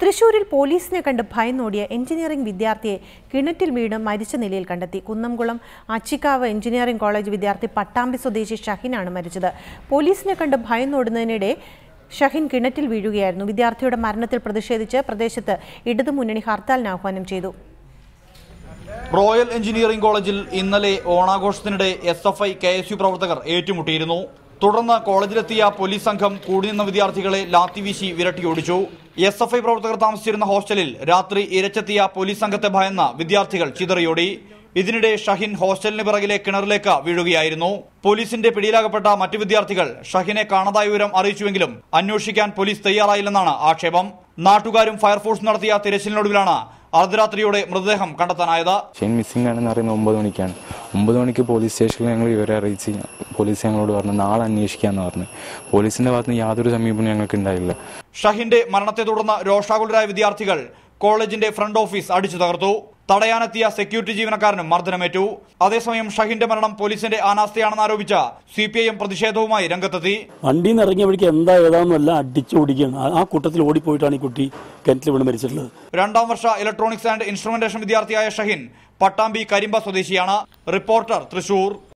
തൃശൂരിൽ പോലീസിനെ കണ്ട് ഭയന്നോടിയ എഞ്ചിനീയറിംഗ് വിദ്യാർത്ഥിയെ കിണറ്റിൽ വീണ് മരിച്ച നിലയിൽ കണ്ടെത്തി. കുന്നംകുളം അച്ചിക്കാവ് എഞ്ചിനീയറിംഗ് കോളേജ് വിദ്യാർത്ഥി പട്ടാമ്പി സ്വദേശി ഷഹീനാണ് മരിച്ചത്. പോലീസിനെ കണ്ട് ഭയന്നോടുന്നതിനിടെ ഷഹീൻ കിണറ്റിൽ വീഴുകയായിരുന്നു. വിദ്യാർത്ഥിയുടെ മരണത്തിൽ പ്രതിഷേധിച്ച് പ്രദേശത്ത് ഇടതുമുന്നണി ഹർത്താലിന് ആഹ്വാനം ചെയ്തു. റോയൽ എഞ്ചിനീയറിംഗ് കോളേജിൽ ഇന്നലെ ഓണാഘോഷത്തിനിടെ S F I K S U പ്രവർത്തകർ ഏറ്റുമുട്ടിയിരുന്നു. തുടർന്ന് കോളേജിലെത്തിയ പോലീസ് സംഘം കൂടി നിന്ന വിദ്യാർത്ഥികളെ ലാത്തിവീശി വിരട്ടിയോടിച്ചു എസ് എഫ് ഐ പ്രവർത്തകർ താമസിച്ചിരുന്ന ഹോസ്റ്റലിൽ രാത്രി ഇരച്ചെത്തിയ പോലീസ് സംഘത്തെ ഭയന്ന വിദ്യാർത്ഥികൾ ചിതറിയോടി. ഇതിനിടെ ഷഹിൻ ഹോസ്റ്റലിന് പിറകിലെ കിണറിലേക്ക് വീഴുകയായിരുന്നു. പോലീസിന്റെ പിടിയിലാകപ്പെട്ട മറ്റു വിദ്യാർത്ഥികൾ ഷഹിനെ കാണാതായ വിവരം അറിയിച്ചുവെങ്കിലും അന്വേഷിക്കാൻ പോലീസ് തയ്യാറായില്ലെന്നാണ് ആക്ഷേപം. നാട്ടുകാരും ഫയർഫോഴ്സ് നടത്തിയ തിരച്ചിലിനൊടുവിലാണ് അർദ്ധരാത്രിയോടെ മൃതദേഹം കണ്ടെത്താനായത്. ഷെയിൻ മിസ്സിംഗ് ആണെന്ന് അറിയുന്നത് ഒമ്പത് മണിക്കാണ്. ഒമ്പത് മണിക്ക് പോലീസ് സ്റ്റേഷനിൽ ഞങ്ങൾ വിവരം അറിയിച്ച് പോലീസ് ഞങ്ങളോട് പറഞ്ഞു നാളെ അന്വേഷിക്കാമെന്ന് പറഞ്ഞു. പോലീസിന്റെ ഭാഗത്ത് നിന്ന് യാതൊരു സമീപനം ഞങ്ങൾക്ക് ഉണ്ടായില്ല. ഷഹിന്റെ മരണത്തെ തുടർന്ന് രോഷാകുലരായ വിദ്യാർത്ഥികൾ കോളേജിന്റെ ഫ്രണ്ട് ഓഫീസ് അടിച്ചു തകർത്തു. തടയാനെത്തിയ സെക്യൂരിറ്റി ജീവനക്കാരനും മർദ്ദനമേറ്റു. അതേസമയം ഷഹിന്റെ മരണം പോലീസിന്റെ അനാസ്ഥയാണെന്ന് ആരോപിച്ച സി പി ഐ എം പ്രതിഷേധവുമായി രംഗത്തെത്തി. വണ്ടിയിൽ നിന്ന് ഇറങ്ങിയ എന്താ ഏതാണെന്നല്ല അടിച്ചു ഓടിക്കുകയാണ്. ആ കൂട്ടത്തിൽ ഓടിപ്പോയിട്ടാണ് ഈ കുട്ടി കിണറ്റിൽ വീണ് മരിച്ചിട്ടുള്ളത്. രണ്ടാം വർഷ ഇലക്ട്രോണിക്സ് ആൻഡ് ഇൻസ്ട്രുമെന്റേഷൻ വിദ്യാർത്ഥിയായ ഷഹിൻ പട്ടാമ്പി കരിമ്പ സ്വദേശിയാണ്. റിപ്പോർട്ടർ തൃശൂർ.